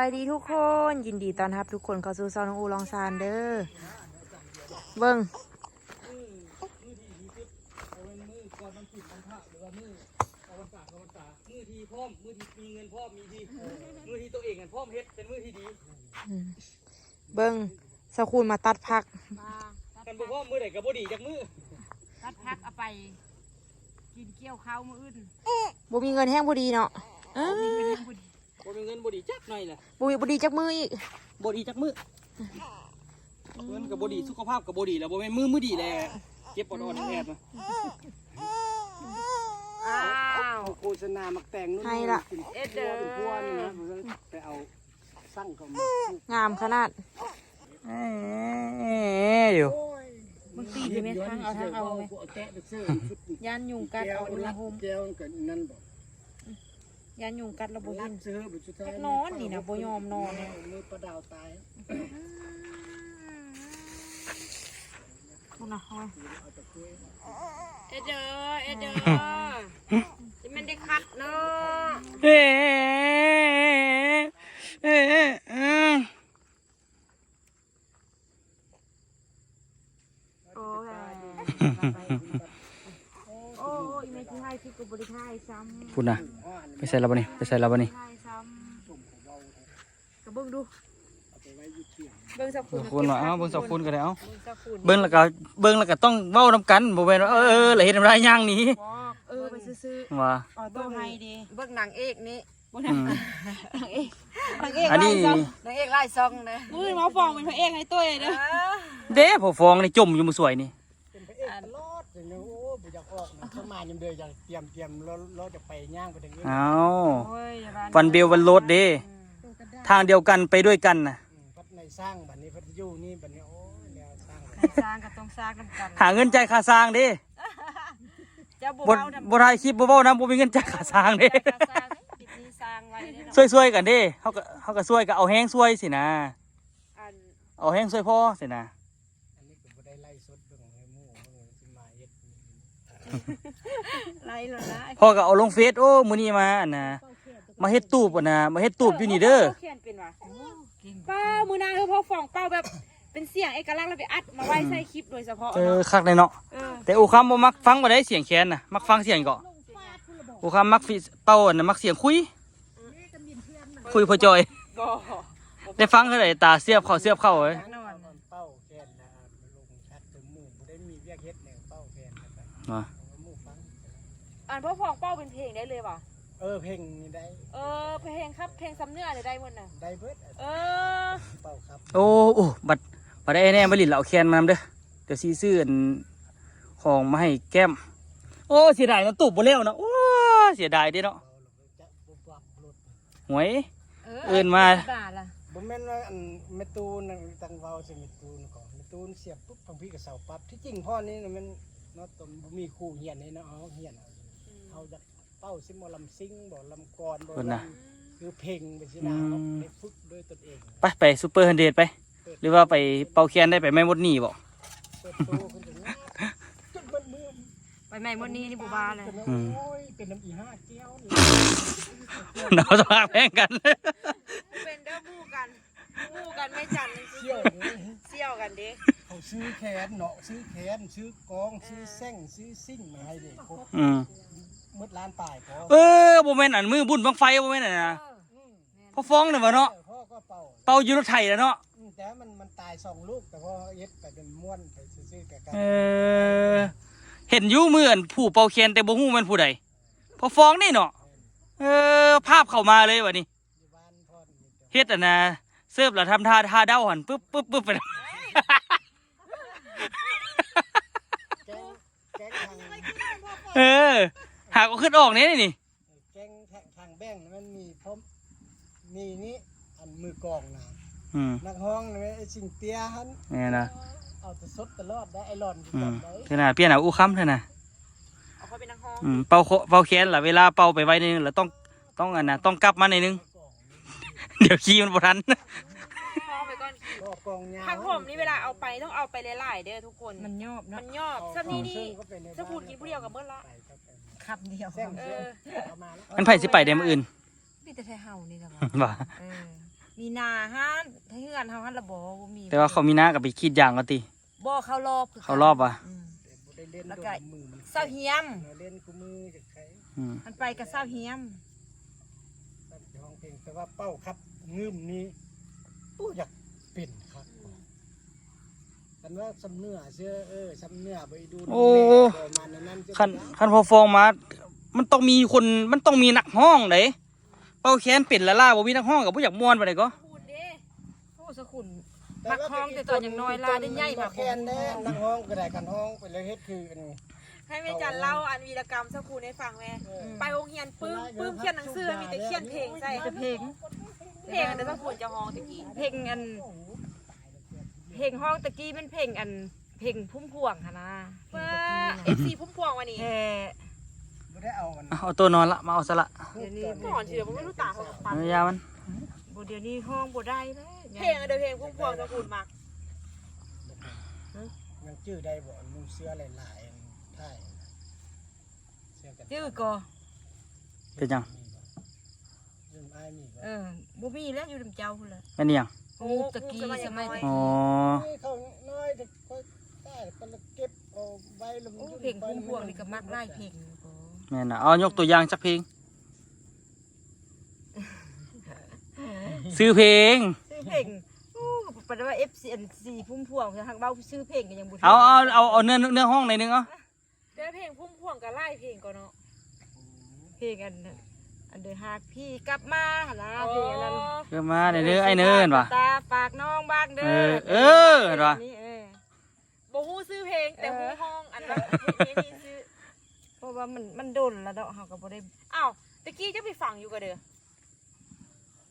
ไปดีทุกคนยินดีต้อนรับทุกคนเข้าสู่ซองน้องอูลองซานเด้อเบิ้งเอาเป็นมือก่อนมันผิดมันพลาดหรือว่ามือเอาวันตากเอาวันตากมือที่พร้อมมือที่มีเงินพร้อมมีที่มือที่ตัวเองกันพร้อมเฮ็ดเป็นมือที่ดีเบิ้งสกุลมาตัดพักมาตัดกันพับ่กพร้อมมือไหนกับบ่ดีจากมือตัดพักเอาไป กินเกี่ยวข้าวมืออื่นบ่มีเงินแห้งพอดีเนาะเอ้ามีเงินยังบ่ดี บ่มีเงินบ่ดีจักหน่อยแหละบ่มีบ่ดีจักมืออีกบ่ดีจากมือเงินกับบ่ดีสุขภาพกับบ่ดีแล้วบ่แม่นมือมือดีแหละเจ็บปวดอ่อนแอบนะอ้าว โฆษณามักแต่งนู่นให้ละเอ็ดเด้อพวนี่นะไปเอาสั่งเขามางามขนาดเอ้ยอยู่มึงตีอยู่ไหมทางเอาทางเอาไหมแตะไปซื้อยันยุงกัดเอาอุณหภูมิแก้วกันนั่นบ่ ยันยุงกัดแล้วบ่รัยิกนซื้อบ่สุดท้ายนอนนี่นะบ่ยอมนอนเนี่ยมือประดาวตายพุ่นน่ะเอาไว้เอ็ดเด้อเอ็ดเด้อจะมันได้คัดเนาะเอ้เอ้เอ้โอ้ยโอ้ยไม่ใช่ที่กูบ่ได้ทายซ้ำพุ่นน่ะไปใส่แล้วบ่นี่ไปใส่แล้วบ่นี่ทายซ้ำก็เบิ่งดูเบิ่งสักเบิ่งคุณว่าเอ้าเบิ่งสาวคุณก็ได้เอ้าเบิ่งสักคุณเบิ่งแล้วก็เบิ่งแล้วก็ต้องเว้านํกันบ่แม่นว่าเออเออแล้วเฮ็ดน้ำลายย่างหนี้เออไปซื้อว่า ๆออโต้ไฮดีเบิ่งหนังเอกนี่อืม นางเอกนางเอกอันนี้ นางเอกไล่ซองนะมือมาฟองเป็นพระเอกให้ตัวเลยเด้อเด้พอฟองนี่จมอยู่มือสวยนี่เป็นพระเอกตลอดอย่างนี้โอ้ บ่อยากออกนะเข้ามายังเดินอยากเตรียมเตรียมแล้วเราจะไปย่างไปทางนี้เอ้าโอ้ยอย่าบ้าวันเบลวันโลดเด้ทางเดียวกันไปด้วยกันน่ะอืมพัดในสร้างบัดนี้พัดอยู่นี่บัดนี้โอ้ยแนวสร้างใครสร้างก็ต้องสร้างนำกันหาเงินจ่ายค่าสร้างเด้เจ้าบุบ่เบาทำบ่ถ่ายคลิปบ่เว้านํบ่มีเงินจ่ายค่าสร้างเด้ใครสร้างปิดนี้สร้างไว้ได้เนาะช่วยๆกันเด้เฮาก็เฮาก็ช่วยก็เอาแห้งช่วยสินะ อัน เอาแห้งช่วยพ่อสินะ อันนี้ก็บ่ได้ไล่สดเบิ่งให้หมู่เบิ่งสิมาเฮ็ด ไรแล้วนะพ่อก็เอาลงเฟซโอ้มื้อนี้มาอันน่ะมาเฮ็ดตูบอะนะมาเฮ็ดตูบอยู่นี่เด้อเขียนเป็นวะเป้ามือหนาคือพอฟองเป้าแบบเป็นเสียงเอกลักษณ์แล้วไปอัดมาไว้ใส่คลิปโดยเฉพาะเออเนาะคักเลยเนาะเออแต่อูคำบ่มักฟังบ่ได้เสียงแคนน่ะมักฟังเสียงเก็อูคำมักฟิเป้าอันน่ะมักเสียงคุย คุยพอจอยบ่ Dạ. ได้ฟังเท่าไหร่ตาเสียบเข้าเสียบเข้าเอ้ย อ่านพอฟองเป้าเป็นเพลงได้เลยว่ะเออเพลงนี่ได้ เออเพลงครับเพลงซ้ำเนื้อเลยได้หมดน่ะ ได้เบิดเออ เป้าครับโอ้โอ้บัดบัดได้แน่บ่ลิ้นเราเอาแคนมานำเด้อเดี๋ยวสิซื้ออันของมาให้แก้ม โอ้เสียดายเนาะตูบบ่แล้วเนาะโอ้เสียดายเด้เนาะเราเราจะบุบวับรถหวย เออเอิ้นมา บาทล่ะบ่แม่นว่าอันแม่ตูนน่ะตังเว้าสิแม่ตูนก่อนแม่ตูนเสียบปุ๊บทางพี่ก็เสาปั๊บที่จริงพ่อนี่น่ะมันเนาะตนบ่มีครูเฮียนให้เนาะเอาเฮียนเอา เขาจะเป้าสิบ่ลำซิงบ่ลำกรบ่เพิ่นน่ะลำคือเพลงไปสินะเขาได้ฝึกด้วยตนเองไปไปซูเปอร์ฮันเดดไป หรือว่าไปเป่าแคนได้ไปไม่หมดหนี้บ่เปิดโตขึ้นถึงนะจนเบิดมือไปใหม่วันนี้นี่บูบาเลย เป็นน้ำโอ้ยเป็นน้ำอีห้าแก้วนี่เราจะมาแพงกัน เป็นเด้อมู่กันมู่กันไม่จันทร์จริงเที่ยวนี่ๆเสี่ยวกันเด้เขาซื้อแขนเนาะซื้อแขนซื้อกองซื้อแส้งซื้อซิ่งมาให้เด็กครบ อืม มืดล้านป่ายพอเออบ่แม่นอันมือบุญบังไฟบ่แม่นอันนะพอฟ้องน่ะบ่เนาะพ่อก็เป่าเป่าอยู่รถไถแล้วเนาะอืมแต่มันมันตายสองลูกแต่พอเย็ดไปเป็นม้วนไปซื้อๆกับกันเออเห็นอยู่มืออันผู้เป่าแคนแต่บ่ฮู้แมันผู้ใดพอฟ้องนี่เนาะเออ ภาพเข้ามาเลยว่ะนี่อยู่บ้านพ่อนี่เด้อเฮ็ดอันน่ะเสิร์ฟแล้วทำท่าท่าเด้าหันปึ๊บปึ๊บปึ๊บไปแกงแกงทางเออ หากเอาขึ้นออกนี่นี่แกงทางแบ่งมันมีพร้อมมีนี่อันมือกองนะอืมนักห้องนี่ไอ้สิงเตี้ยหันนี่นะเอาแต่สดตลอดได้ไอ้หลอนที่อืมจำได้ขนาดเปลี่ยนเอาอู้ค้ำเท่าน่ะเอาเขาเป็นนักห้องอืมเป่าโคเป่าแคนล่ะเวลาเป่าไปไว้ในนึงแล้วต้องต้องอันน่ะต้องกลับมาในนึง เดี๋ยวขี้มันบ่ทันห้องไปก่อนก็กองยาวผักหอมนี่เวลาเอาไปต้องเอาไปหลายๆเด้อทุกคน มันยอบมัเนาะนยอบสักนี่นี่ก็เป็นในจะพูดกินผู้เดียวกับเบิ้ลละไป ครับไปขับเดียวแซงเอเสื้ออเอามาแล้วมันไผสิไปได้มื้ออื่น มีแต่ไทยเฮานี่แหละว่าเออมีนาฮันถ้าเฮือนเฮาฮันละบ่บ่มีแต่ว่าเขามีหน้ากับไปขีดยางก็ติ บ่เข้ารอบคืกันเขารอบอะอืมแต่บ่ได้เล่นแล้วโดก็นมือมันเศร้าเฮียมเราเล่นกูมือจากใครอืมมันไปกับเศร้าเฮียมตัดห้องเพลงแต่ว่าเป้าครับงืมนี้ปู้อยากเป็นครับ กันว่าสำเนื้อเสื้อเออสำเนื้อไปดูโอ้ ประมาณนั้นจะคันคันพอฟองมา มันต้องมีคนมันต้องมีนักห้องเด้เป้าแค้นเป็นละล่าบ่มีนักห้องกับผู้อยากม่วนไปไหนก็ พูดเด้โอ้สกุล มักห้องแต่ตอนยังน้อยลาได้ใหญ่มากแค่นแน่นักห้องก็ได้กันห้องไปเลยเฮ็ดคืออันให้แม่จันเล่าอันวีรกรรมสักครูให้ฟังแม่ไปโรงเรียนปึ้มปึ้มเขียนหนังสือมีแต่เขียนเพลงใส่จะเพลงเพลงอันนั้นสักครูจะห้องตะกี้เพลงอัน เพลงห้องตะกี้เป็นเพลงอันเพลงพุ่มพวงค่ะนะว่าเอฟซีพุ่มพวงวันนี้แฮ่บ่ได้เอาอันเอาตัวนอนละมาเอาซะละเดี๋ยวนี้ก่อนเฉยมันไม่รู้ตาเขาปันเอายามันบ่เดี๋ยวนี้ห้องบ่ได้แล้วเพลงอันเดียวเพลงพุ่มพวงสักครูมากมันชื่อได้บ่นุ่งเสื้อหลายๆอันท่ายเสื้อกันจื้อก็เป็นหยังยืมอ้ายมีบ่เออบ่มีแล้วอยู่นํเจ้าพุ่นล่ะแม่นอิหยัง งูตะกี้สมัยตะอ๋อ กี้นี่เขาน้อยแต่ค่อยได้ก็เลยเก็บเอาไว้ลงโอ้เพลงพุ่มพวงนี่ก็มักหลายเพลงอยู่บ่แม่นน่ะเอายกตัวอย่างสักเพลง ซื้อเพลง ซื้อเพลงโอ้ปานว่า FCNC พุ่มพวงคือทางเบ้าซื้อเพลงก็ยังบ่ถูกเอาเอาเอาเอาเนื้อเนื้อห้องหน่อยนึงเอาแต่เพลงพุ่มพวงกับไล่เพลงก่อนเนาะเพลงอันนั้น อันเดอหากพี่กลับมาหั่นล่ะเพลงอันนั้นเดี๋ยวมาเดี๋ยวเด้อไอ้เนินว่ะ ตาฝากน้องบ้างเด้เอออเออเห็นปะ นี่เออ บ่ฮู้ซื้อเพลงแต่ฮู้ห้องอันนั้นเพลงนี้ซื้อเพราะว่ามันมันโดนแล้วเนาะเฮาก็บ่ได้อ้าวตะกี้จะไปฟังอยู่กับเด้อ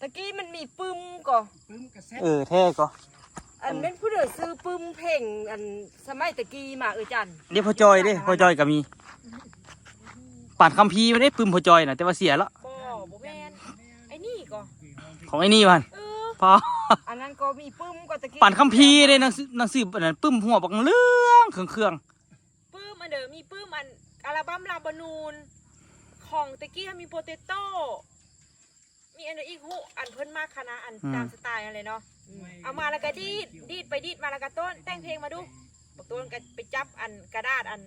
ตะกี้มันมีปึ้มก็ปึ้มกระแซะเออเท่ก็อันเป็นผู้เดือซื้อปึ้มเพลงอันสมัยตะกี้มาเออจันเดี๋ยวพอจอยเด้พอจอยก็มีป่านคัมภีร์ไม่ได้ปึมพอจอยน่ะแต่ว่าเสียแล้ว บ่บ่แม่นไอ้นี่ก็ ของไอ้นี่มันเออพออันนั้นก็มีปึ้มก็ตะกี้ป่านคัมภีร์เด้หนังสือหนังสืออันนั้นปึ้มหัวบักเรื่องเครื่องเครื่องปื้มอันเด้อมีปื้มอันอัลบั้มลาบานูน ของตะกี้มีโปเตโต้มีอันเดออีกหูอันเพิ่นมากคณะอันตามสไตล์อะไรเนาะเอามาแล้วก็ดีดดีดไปดีดมาแล้วก็ต้นแต่งเพลงมาดูบอกต้นก็ไปจับอันกระดาษอัน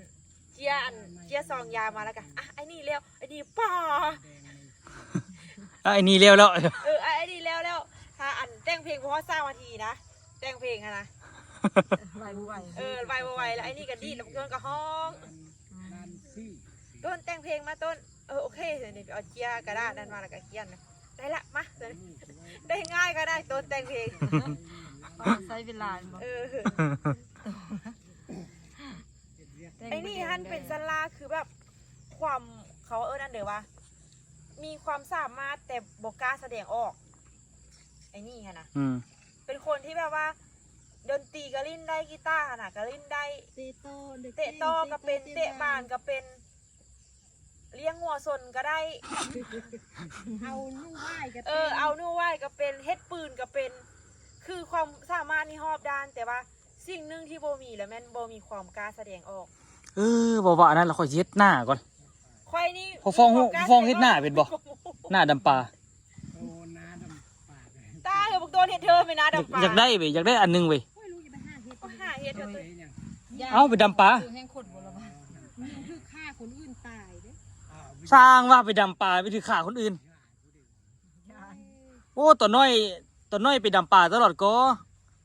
เจียอันเจียซองยามาแล้วก็อะไอ้นี่แล้วไอ้นี่ป่า อะไอ้นี่เร็วแล้ว เออไอ้นี่แล้วแล้วถ้าอันแต่งเพลงเพราะว่าสร้างนาทีนะแต่งเพลงอะนะไหวบ่ไหวเออไวไวๆแล้วไอ้นี่ก็ดีดแล้วต้นก็ห้องนันซี่ต้นแต่งเพลงมาต้นเออโอเคเดี๋ยวนี้เอาเจียกระดาษนั้นมาแล้วก็เขียนนะได้ละมาเดี๋ยวนี้ได้ง่ายก็ได้ต้นแต่งเพลงใช้เวลาบ่เออไอ้นี่ฮันเป็นสลาคือแบบความเขาเออนั่นเดี๋ยวว่า มีความสามารถแต่บอกกล้าแสดงออก ไอ้นี่ฮะนะอืม เป็นคนที่แบบว่า ดนตรีก็เล่นได้กีตาร์น่ะก็เล่นได้ เตะโตเตะโตอก็เป็นเตะบานก็เป็น เลี้ยงงัวสนก็ได้ เอานุ่งไหว้ก็เออเอานู่นไหวก็เป็นเฮ็ดปืนก็เป็น คือความสามารถนี่รอบด้าน แต่ว่าสิ่งหนึ่งที่โบมีแล้วแม่นโบมีความกล้าแสดงออก เออบอกว่าอันนั้นเราค่อยสิเฮ็ดหน้าก่อน ควายนี่พอฟ้องมีความกล้าฟ้องเฮ็ดหน้าเป็นบ่หน้าดำปลาโอ้น้าดำปากเลยตาเออบอกโดนเห็ดเธอไปนะอยากดำปลาอยากได้เว้ยอยากได้อันหนึงเว้ยก็หาเห็ดเธอตัวเฮ็ดหยังเอาไปดำปลาแห่งคนบ่ละบ่คือฆ่าคนอื่นตายเด้อ้าวสร้างว่าไปดำปลาไปถือขาคนอื่น โอ้ตัวน้อยตัวน้อยไปดำปลาตลอดก็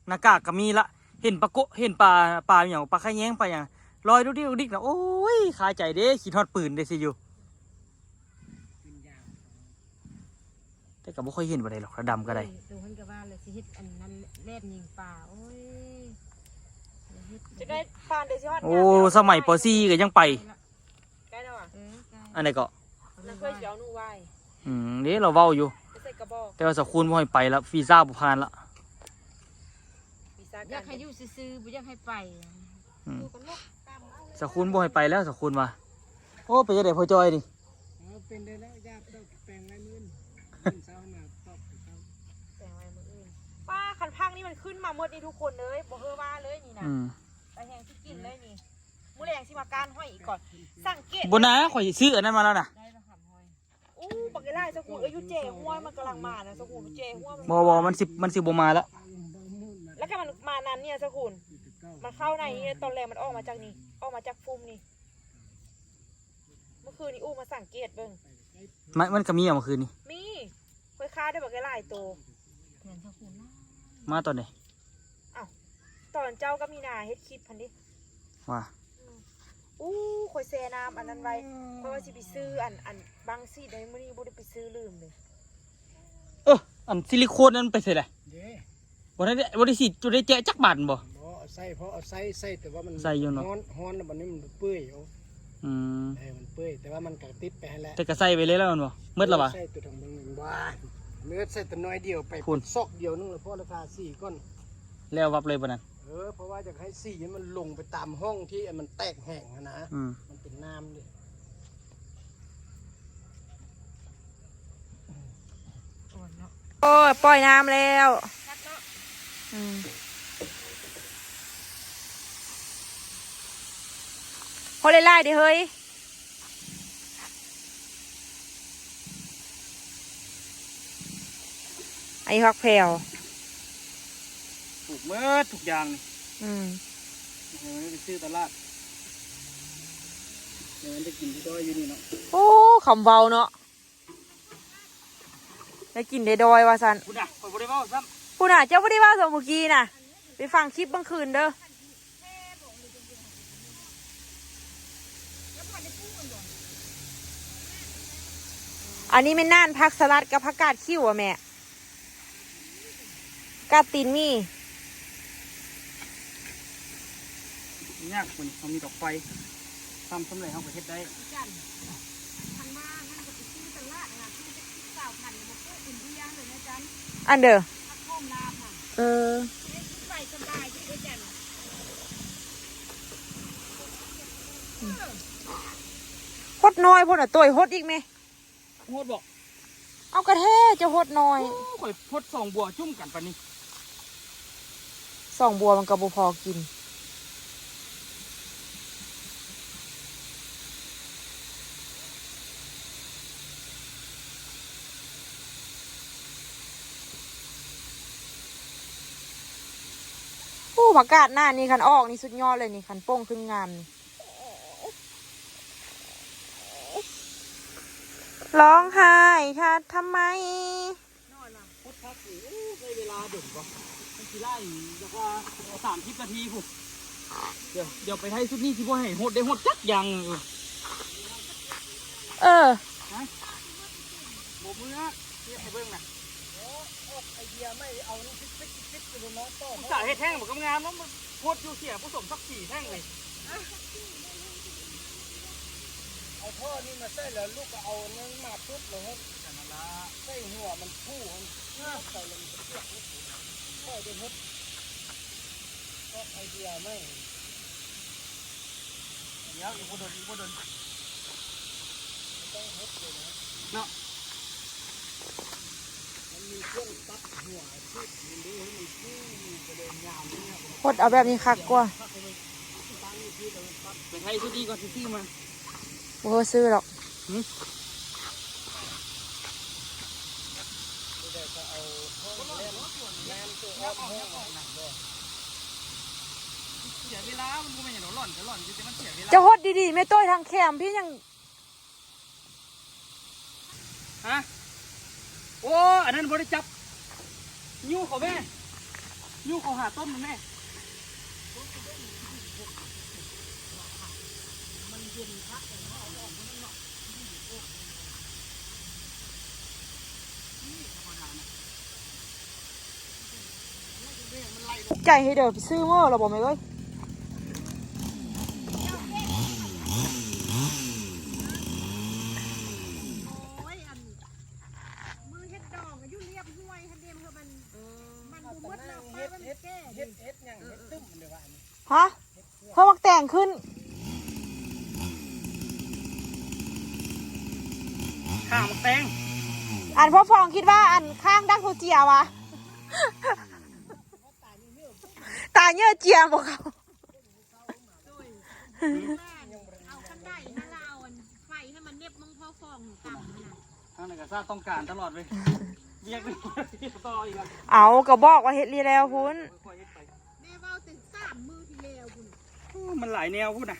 หน้ากากก็มีละ เห็นปลาโกะเห็นปลาปลาอย่างปลาขะแยงปลาอย่าง ลอยดุกดิกดุกดิกนะโอ้ยคาใจเด้ขีดทอดปืนเด้สิอยู่เป็นยางแต่ก็บ่ค่อยเห็นบ่ได้หรอกระดำก็ได้ดูเพิ่นก็ว่าเลยสิเฮ็ดอันนั้นแล่นยิงป่าโอ้ยเฮ็ดจะได้ปานเดซิฮอดโอ้สมัยป .4 ก็ยังไปใกล้แล้วอะเออไกลอันไหนก็นั่นเคยเสียวหนูไหวอืมเด้เราเว้าอยู่ไปใส่กระบอกแต่ว่าสักคุณบ่ให้ไปแล้ววีซ่าบ่ผ่านละปีศาจอยากให้อยู่ซื่อๆบ่อยากให้ไป อืมดูกันลูกตามเอาเลยสักคุณบ่ให้ไปแล้วสักคุณว่าโอ้ไปจะได้พอจอยดิเอาเป็นได้แล้วญาติต้องแปลงลายมือมื้อเช้าน่ะตอบเขาแต่งไว้มืออื่นป้าคันพังนี่มันขึ้นมาหมดนี่ทุกคนเลยบอกเฮอว่าเลยนี่นะอืมไปแหงที่กินเลยนี่มื้อแรงสิมาการห้อยอีกก่อน สังเกตบ่นะข่อยสิซื้ออันนั้นมาแล้วน่ะได้ประหำหอยอู้บักไอ้ไล่สกุลอายุเจห้วยมันกำลังมานะสกุลเจห้วยมันบอบอมันสิมันสิบมาละแล้วก็มันมานานเนี่ยสกุลมันเข้าในนี่ตอนแรกมันออกมาจากนี่ ออกมาจากฟุมนี่ เมื่อคืนนี่อู้มาสังเกตเบิ่งมันมันก็มีอะเมื่อคืนนี้ มีค่อยค้าได้บักไอ้ไล่โตวมาตอนไหนตอนเจ้าก็มีนาเฮ็ดคลิปพันดิว่าอู้ข่อยแซ่น้ำอันนั้นไว้เพราะว่าสิไปซื้ออันอันบางซีในมื้อนี้บ่ได้ไปซื้อลืมเลยเอออันซิลิโคนนั้นไปใส่ไหนเด้วันนั้นวันที่สิจุดได้แจ๊จักบาทบ่ บ่เอาใส่เพราะเอาใส่ใส่แต่ว่ามันใส่อยู่เนอะ ฮ้อนฮ้อนแล้วบัดนี้มันเปื่อยเอาอืมเออมันเปื่อยแต่ว่ามันก็ติดไปให้แล้วแต่ก็ใส่ไปเลยแล้วมันบ่เมื่อละวะใส่ตัวทางเบิ่งหนึ่งบ้านเนื้อใส่ตัวน้อยเดียวไปคุณ ซอกเดียวนึงแล้วพอราคาสี่ก้อนแล้ววับเลยปะนั้นเออเพราะว่าอยากให้สีมันลงไปตามห้องที่มันแตกแห้งอะนะ อืมมันเป็นน้ำเลยโอ้ยปล่อยน้ำแล้วอืม พอไล่ๆดิเฮ้ยไอ้ฮักแพรวถูกเมื่อทุกอย่างนี่อืมเดี๋ยวมันไปซื้อตลาดเดี๋ยวมันจะกินที่ดอยอยู่นี่เนาะโอ้คำเบาเนาะได้กินได้ดอยว่าสันคุณอะคอยบริเวาซ้คุณอะเจ้าไม่ได้ว่าสมเมื่อกี้น่ะ ไปฟังคลิปเมื่อคืนเด้อ อันนี้ไม่น่านผักสลัดกับผักกาดขิ้วอะแม่กาดตีนมี่ำยากคุณเขามีดอกไฟทำสำเร็จเขาก็เฮ็ดได้อันเด้อเออฮดน้อยพ่นอะตัวฮดอีกไหม โคตรบอกเอากระเทจะฮดน้อยข่อยพดสองบัวจุ่มกันปะนี่สองบัวมันก็บ่พอกิน โอ้ผักกาดหน้านี่คันออกนี่สุดยอดเลยนี่คันโป้งขึ้นงามนี่ ร้องไห้ค่ะทำไมพดพักนี่โอ้ใช้เวลาเด็กบ่มันสิไล่แล้วก็สามสิบนาทีพุ่นเดี๋ยวเดี๋ยวไปให้ชุดนี้ที่ว่าให้หดได้หดจักอยังเออเออโบมือฮะเรียกให้เบิ่งนะไอเดียไม่เอานี่ฟิกฟิกฟิกไปเลยเนาะต้อสาเฮ็ดแท่งบอกกำงามแล้วมันโคตรอยู่เสียผสมสักสี่แท่งเลย เอาท่อนี่มาใส่แล้วลูกก็เอานั่นมาปุ๊บลยครับนั่นละใส่หัวมันพู่มันใส่ล้วมันจะเปียกนิดหนึ่งค่อได้ฮดก็ไอเดียไม่เดี๋ยวอีกบ่โดนอีกบ่โดนต้องฮดเลยนะเนาะมันมีเครื่องตัดหัวที่มันดูให้มันพู่ไปเลยยาวเนี่ยพดเอาแบบนี้คักกว่าไปให้ชุดนี้ก่อนที่ซื้อมา บ่เคยซื้อหรอกเสียเวลามันก็ไม่อย่างหล่อนจะหล่อนจะมันเสียเวลาจะฮดดีๆไม่ต้อยทางแคมพี่ยังฮะโอ้อันนั้นบริจับยูเขาแม่ยูเขาหาต้นมันแม่ ใจให้เดินไปซื้อเมื่อเราบอกไหมเว้ยโอ้ยอันมือเฮ็ดดอกอายุเรียบห้วยคันเดียมคือมันมันบ่หมดแล้วไปมันแก่เฮ็ดเฮ็ดยังเฮ็ดตึ้มเดี๋ยวว่าอันนี้ฮะเพิ่มมักแต่งขึ้นข้าวมันแตงอันพ่อฟองคิดว่าอันข้างดักโซเจียวะตา เนื้อเจียบอกเขาเอาคันได้ถ้าเราไฟให้มันเน็บมึงพอฟองต่ำนะทางไหนก็ทราบต้องการตลอดเลยเรียกต่ออีกอะเอาก็บอกว่าเฮ็ดรีแล้วคุณแม่เว้าถึงสามมือที่แล้วคุณมันหลายแนวพูดนะ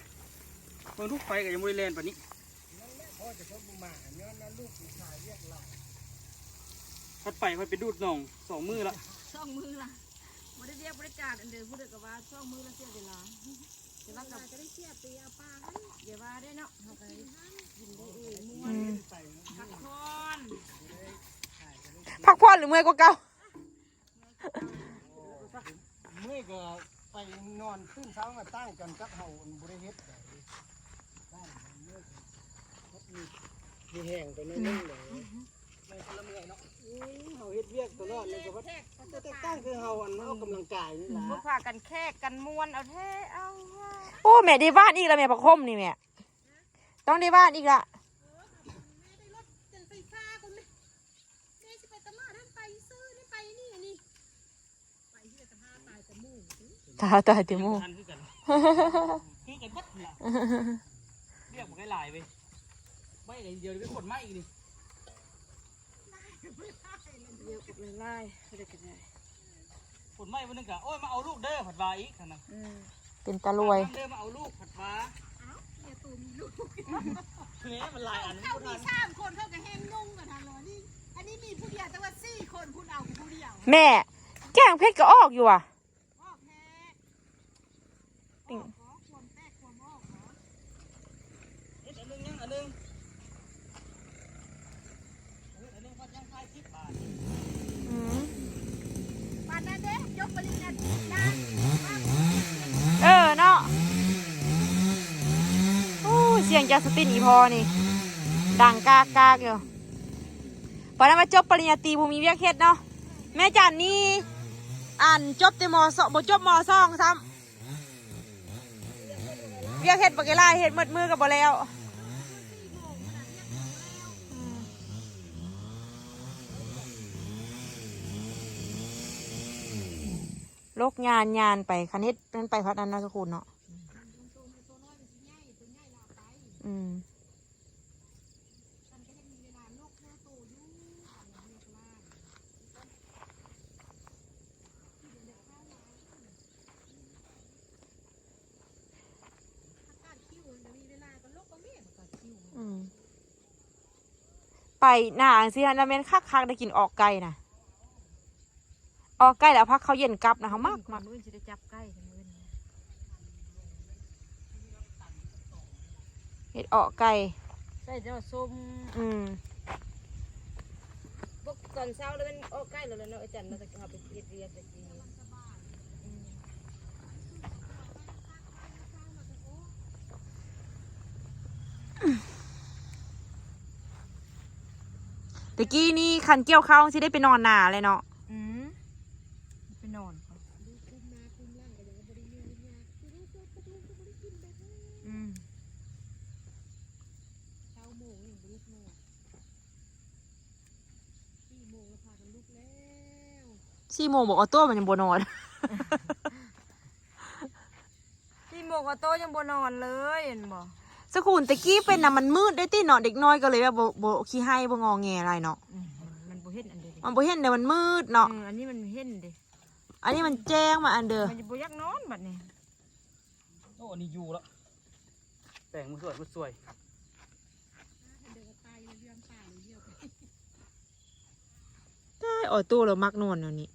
เบิ่งทุกไฟก็ยังไม่ได้เลนปานนี้นั่นแหละพ่อจะพ่อบุมาเนี่ยนั่นลูกผู้ชายเรียกหลานพัดไปค่อยไปดูดหน่องสองมือละช่องมือละ บ่ได้เรียกบริการอันเดิมพูดกับว่าช่องมือละเสียเวลาเดี๋ยวว่ากับจะได้เสียปีเอาปลาให้เดี๋ยวว่าได้เนาะเฮาก็ได้กินได้เองม่วนพักผ่อนพักผ่อนหรือเมื่อยกว่าเก่าเมื่อก็ไปนอนขึ้นเช้ามาตั้งกันกับเฮาบริเฮ็ดได้ตั้งเมื่อก็มีมีแห้งไปนิดนึงเลยไม่คนละเมื่อยเนาะอืม เฮาเฮ็ดเวียกตลอดเลยก็ว่าแต่แต่ตั้งคือเฮาอันออกกำลังกายนี่ล่ะพวกพากันแค่กันม่วนเอาแท้เอาว่าโอ้แม่ได้บ้านอีกแล้วแม่ผักคมนี่แม่ต้องได้บ้านอีกละแม่ได้รถจนไฟฟ้าคุณแม่แม่สิไปตลาดนั่นไปซื้อนี่ไปนี่นี่ไปที่จะพาตายจะมุ่งตาตาติมูทันคือกันคือกันบัดล่ะเรียกมันให้หลายไปไม่เลยเดียวไปขนไม้อีกนี่ เยอะกับไล่เด็กกันได้ขนไม้วันนึงกะโอ้ยมาเอาลูกเด้อผัดวาอีกขนาดเป็นตะลวยเด้อมาเอาลูกผัดวาเนี่ยตูมีลูกเนี้มันหลายอันเขาพูดมีทันสามคนเท่ากับแห้งนุ่งกันทันเลยนี่อันนี้มีผู้เดียวแต่ว่าสี่คนคุณเอาผู้เดียวแม่แกงเพชรก็ออกอยู่อะออกแท้ ติ่ง ขอควรแตกควรออกเหรอ เอ็ดอันหนึงยังอันหนึงเอ็ดอันหนึงพัดยังคลายคิดบาท อืม ปานนั้นเด้ยกปริญญาตีนะ เออเนาะโอ้ย เสียงจากสตินอีพอนี่ ดังกากกากอยู่พอนั้นมาจบปริญญาตรีภูมิเวียกเฮ็ดเนาะแม่จันนี่อ่านจบแต่มสองบ่จบมสองซ้ำเวียกเฮ็ดบ่กี่ไล่เฮ็ดมืดมือกับบ่แล้วโลกงานงานไปคณิตเป็นไปพัฒนาสกุลเนะอืมกคนเวลาก็ลกก็เมียก็คิว อืมไปหนาสิฮะนาเมนคักคักได้กินออกไก่นะออกไก่แล้วพักเขาเย็นกลับนะเขามากมากมื้อสิได้จับใกล้กันมื้อนี้ เห็ดออกไก่ใส่เจ้าส้มอืมบกตอนเช้าแล้วมันออกใกล้แล้วเนาะอาจารย์เราจะเอาไปเรียนเรียนไปกินตะกี้นี่คันเกี่ยวข้าวสิได้ไปนอนหนาเลยเนาะ อืมไปนอนอืม สี่โมงบอกออโต้มันยังบนอน ที่โมงก็โตยังบ่นอนเลยเห็นบ่สกุลตะกี้เป็นน่ะมันมืดได้ตีเนาะเด็กน้อยก็เลยแบบบ่บ่ขี้ให้บ่งอแงอะไรเนาะอืมมันบ่เห็นอันเดียวมันบ่เห็นแต่มันมืดเนาะเอออันนี้มันเห็นดิอันนี้มันแจ้งมาอันเด้อมันจะบ่อยากนอนบัดนี้โอ้อันนี้อยู่แล้วแต่งมือสวยมือสวยได้ออโต้เรามักนอนเดี๋ยวนี้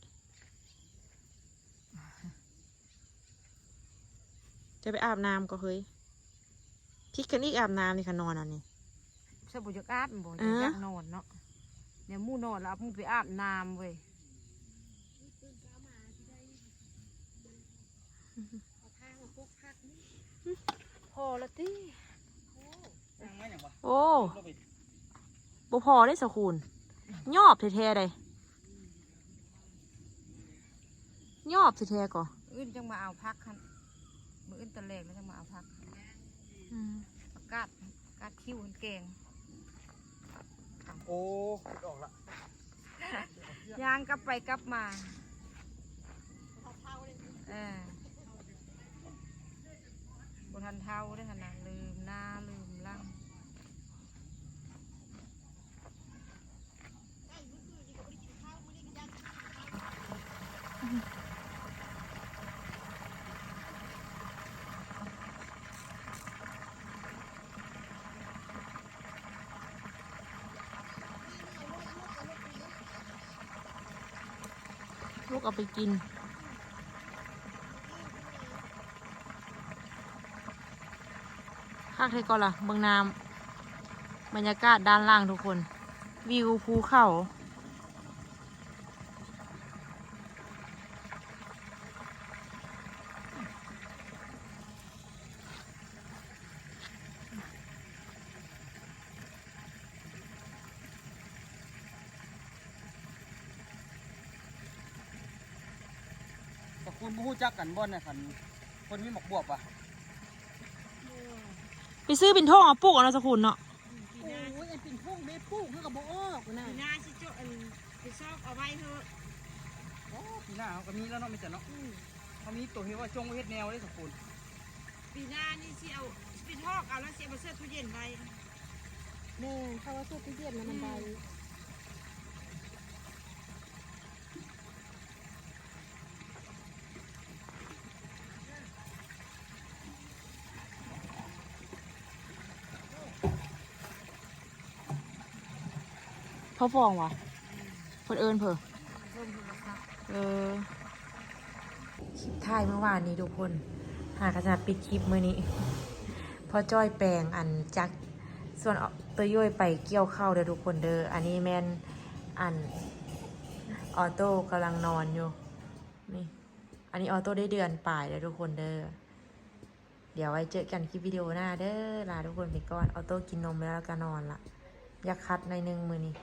จะไปอาบน้ำก็เฮ้ยพิกกันอีกอาบน้ำนี่ค่ะนอนเอันนี้ถ้าบ่อยากอาบมันบ่อ่าอยากนอนเนาะเนี่ยหมู่นอนแล้วมึงไปอาบน้ำเว้ยพอละติยังไม่อย่างวะโอ้เราไปบ่พอได้สกุลยอบแท้ๆเลยยอบแท้ๆก่ออื่นจังมาเอาพักคันมื้ อื่นตะแลกแล้วจะมาเอาผักอืมกาดกาดคิ้วมันแกงโอ้ออกละย่างกลับไปกลับมาเออบนทันเท่าได้ขนาดลืมหน้าลืมหลัง ลู กเอาไปกิน ข้างใครก่อนล่ะเบืองน้ำบรรยากาศด้านล่างทุกคน วิวภูเขา คุณบ่ฮู้จักกันบ่เนี่ยคันคนมีหมกบวบอะไปซื้อเป็นท่องเอาปลูกเอาเนาะสกุลเนาะโอ้ยอันเป็นพุ่งได้ปลูกเพื่อกับโบออกนะหน้าชิโจอันไปชอบเอาไว้เถอะโอ้ปีหน้าเขาก็มีแล้วเนาะไม่ใช่เนาะเขามีตัวเฮ็ดว่าจงไว้เฮ็ดแนวได้สักคนปีหน้านี่สิเอาสิทอกเอาแล้วสิเอามาเสื้อตู้เย็นไว้แม่เขาว่าสู้ตู้เย็นนะมันได้ เขาฟองวะเพิ่นเอิญเพอเออคลิปถ่ายเมื่อวานนี้ทุกคน หากจะปิดคลิปมือนี้ พอจ้อยแปลงอันจัก ส่วนตัวย่อยไปเกี่ยวเข้าเด้อทุกคนเด้อ อันนี้แมนอันออโต้กำลังนอนอยู่ นี่ อันนี้ออโต้ได้เดือนป่ายเด้อทุกคนเด้อ เดี๋ยวไว้เจอกันคลิปวิดีโอหน้าเด้อ ลาทุกคนไปก่อน ออโต้กินนมแล้วแล้วก็นอนละ อยากคัดในหนึ่งมือนี้